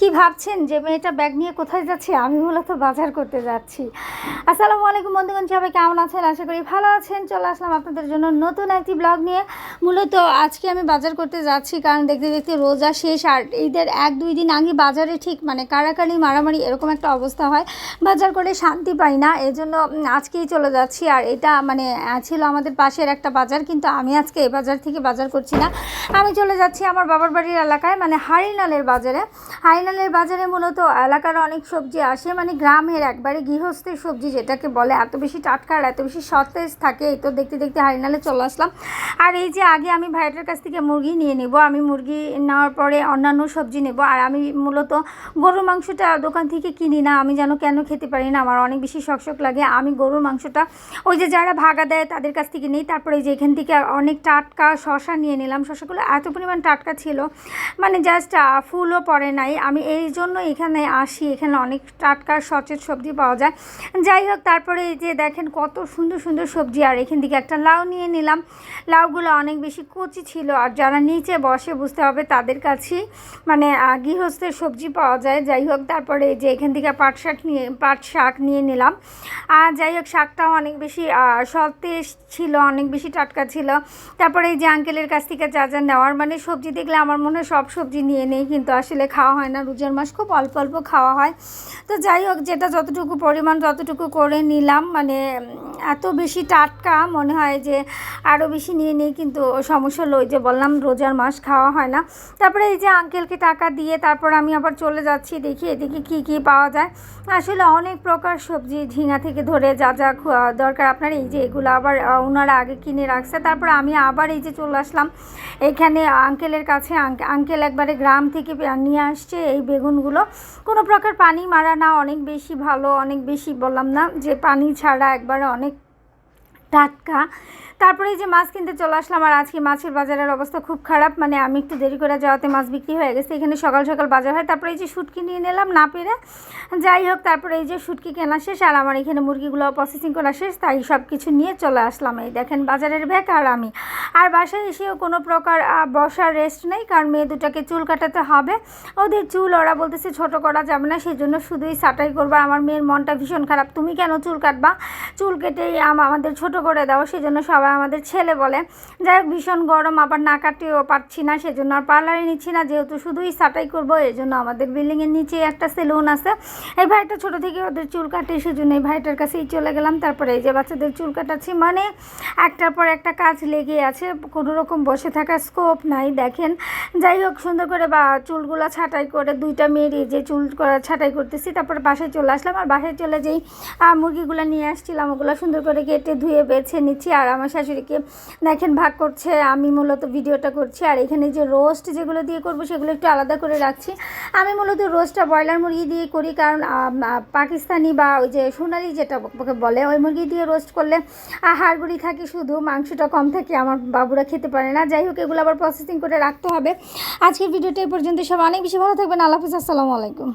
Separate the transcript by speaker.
Speaker 1: কি ভাবছেন যে মেয়েটা ব্যাগ নিয়ে কোথায় যাচ্ছে? আমি মূলত বাজার করতে যাচ্ছি। আসসালামু আলাইকুম বন্ধুগণ, সবাই কেমন আছেন? আশা করি ভালো আছেন। চলে আসলাম আপনাদের জন্য নতুন একটি ব্লগ নিয়ে। মূলত আজকে আমি বাজার করতে যাচ্ছি, কারণ দেখতে দেখতে রোজা শেষ, আর ঈদের এক দুই দিন আগে বাজারে ঠিক মানে কাড়াকাড়ি, মারামারি এরকম একটা অবস্থা হয়। বাজার করে শান্তি পাই না এই জন্য আজকেই চলে যাচ্ছি। আর এটা মানে ছিল আমাদের পাশের একটা বাজার, কিন্তু আমি আজকে এই বাজার থেকে বাজার করছি না। আমি চলে যাচ্ছি আমার বাবার বাড়ির এলাকায় মানে হারিনালের বাজারে। হারিনালের বাজারে মূলত এলাকার অনেক সবজি আসে মানে গ্রামের একবারে গৃহস্থের সবজি যেটাকে বলে, এত বেশি টাটকা আর এত বেশি সতেজ থাকে, এই তো দেখতে দেখতে হারিনালে চলে আসলাম। আর এই যে আগে আমি ভাইটার কাছ থেকে মুরগি নিয়ে নেব, আমি মুরগি নেওয়ার পরে অন্যান্য সবজি নেব, আর আমি মূলত গরুর মাংসটা দোকান থেকে কিনি না, আমি যেন কেন খেতে পারি না, আমার অনেক বেশি শকশক লাগে, আমি গরুর মাংসটা ওই যে যারা ভাগা দেয় তাদের কাছ থেকে নিই, তারপরে যে এখান থেকে অনেক টাটকা শশা নিয়ে নিলাম শশাগুলো এত পরিমাণ টাটকা ছিল মানে জাস্ট ফুলও পড়ে নাই, আমি এই জন্য এখানে আসি। এখানে অনেক টাটকা সচেত সবজি পাওয়া যায়। যাই হোক, তারপরে এই যে দেখেন কত সুন্দর সুন্দর সবজি। আর এখান থেকে একটা লাউ নিয়ে নিলাম। লাউগুলো অনেক বেশি কচি ছিল। আর যারা নিচে বসে বুঝতে হবে তাদের কাছেই মানে গৃহস্থের সবজি পাওয়া যায়। যাই হোক, তারপরে যে এখান থেকে পাট শাক নিয়ে, পাট শাক নিয়ে নিলাম। আর যাই হোক, শাকটাও অনেক বেশি সতেজ ছিল, অনেক বেশি টাটকা ছিল। তারপরে এই যে আঙ্কেলের কাছ থেকে যা যা নেওয়ার মানে সবজি দেখলে আমার মনে হয় সব সবজি নিয়ে নেই। কিন্তু আসলে খাওয়া হয় না রোজার মাস খুব অল্প অল্প খাওয়া হয়। তো যাই হোক, যেটা যতটুকু পরিমাণ ততটুকু করে নিলাম। মানে এত বেশি টাটকা মনে হয় যে আরও বেশি নিয়ে নিই, কিন্তু সমস্যা হলো ওই যে বললাম, রোজার মাস খাওয়া হয় না। তারপরে এই যে আঙ্কেলকে টাকা দিয়ে তারপর আমি আবার চলে যাচ্ছি, দেখি এদিকে কী কী পাওয়া যায়। আসলে অনেক প্রকার সবজি ঝিঙা থেকে ধরে যা যা দরকার আপনার। এই যে এগুলো আবার ওনারা আগে কিনে রাখছে। তারপর আমি আবার এই যে চলে আসলাম। এখানে আঙ্কেলের কাছে আঙ্কেল একবারে গ্রাম থেকে নিয়ে আসছে। এই বেগুনগুলো। কোনো প্রকার পানি মারা না, অনেক বেশি ভালো, অনেক বেশি বললাম না যে পানি ছাড়া একবারে অনেক টাটকা। তারপরে এই যে মাছ কিনতে চলে আসলাম আর আজকে মাছের বাজারের অবস্থা খুব খারাপ মানে আমি একটু দেরি করে যাওয়াতে মাছ বিক্রি হয়ে গেছে, এখানে সকাল সকাল বাজার হয়। তারপরে এই যে শুটকি নিয়ে নিলাম না পেরে, যাই হোক, তারপরে এই যে শুটকি কেনা শেষ আর আমার এখানে মুরগিগুলো প্রসেসিং করা শেষ, তাই সব কিছু নিয়ে চলে আসলাম। এই দেখেন বাজারের ব্যাগ আর আমি। আর বাসায় এসেও কোনো প্রকার বসার রেস্ট নেই, কারণ মেয়ে দুটাকে চুল কাটাতে হবে। ওদের চুল ওরা বলতেছে ছোট করা যাবে না সেই জন্য শুধুই সাটাই করব। আমার মেয়ের মনটা ভীষণ খারাপ। তুমি কেন চুল কাটবা? চুল কেটেই আম- আমাদের ছোট করে দাও সেই জন্য সবাই আমাদের ছেলে বলে। যাই হোক, ভীষণ গরম, আবার না কাটেও পারছি না, সেজন্য আর পার্লারে নিচ্ছি না, যেহেতু শুধুই সাটাই করব, এই জন্য আমাদের বিল্ডিংয়ের নিচে একটা সেলুন আছে। এই ভাইটা ছোটো থেকে ওদের চুল কাটে, সেজন্য এই ভাইটার কাছেই চলে গেলাম। তারপরে এই যে বাচ্চাদের চুল কাটাচ্ছি মানে একটার পর একটা কাজ লেগে আছে, কোনো রকম বসে থাকার স্কোপ নাই, দেখেন। যাই হোক, সুন্দর করে বা চুলগুলো ছাঁটাই করে, দুইটা মেয়ের যে চুল ছাঁটাই করতেছি, তারপরে বাসায় চলে আসলাম। আর বাসায় চলে যেই মুরগিগুলো নিয়ে আসছিলাম, ওগুলো সুন্দর করে কেটে ধুয়ে বেছে নিচ্ছি আর আমার শাশুড়িকে দেখেন ভাগ করছে, আমি মূলত ভিডিওটা করছি। আর এখানে যে রোস্ট যেগুলো দিয়ে করব, সেগুলো একটু আলাদা করে রাখছি। আমি মূলত রোস্টটা ব্রয়লার মুরগি দিয়ে করি, কারণ পাকিস্তানি বা ওই যে সোনালি যেটা বলে, ওই মুরগি দিয়ে রোস্ট করলে হাড়গুড়ি থাকে শুধু, মাংসটা কম থাকে, আমার বাবুরা খেতে পারে না। যাই হোক, এগুলো আবার প্রসেসিং করে রাখতে হবে। আজকের ভিডিওটা এই পর্যন্ত সব অনেক বেশি ভালো থাকবেন। আল্লাহ হাফিজ, আসসালামু আলাইকুম।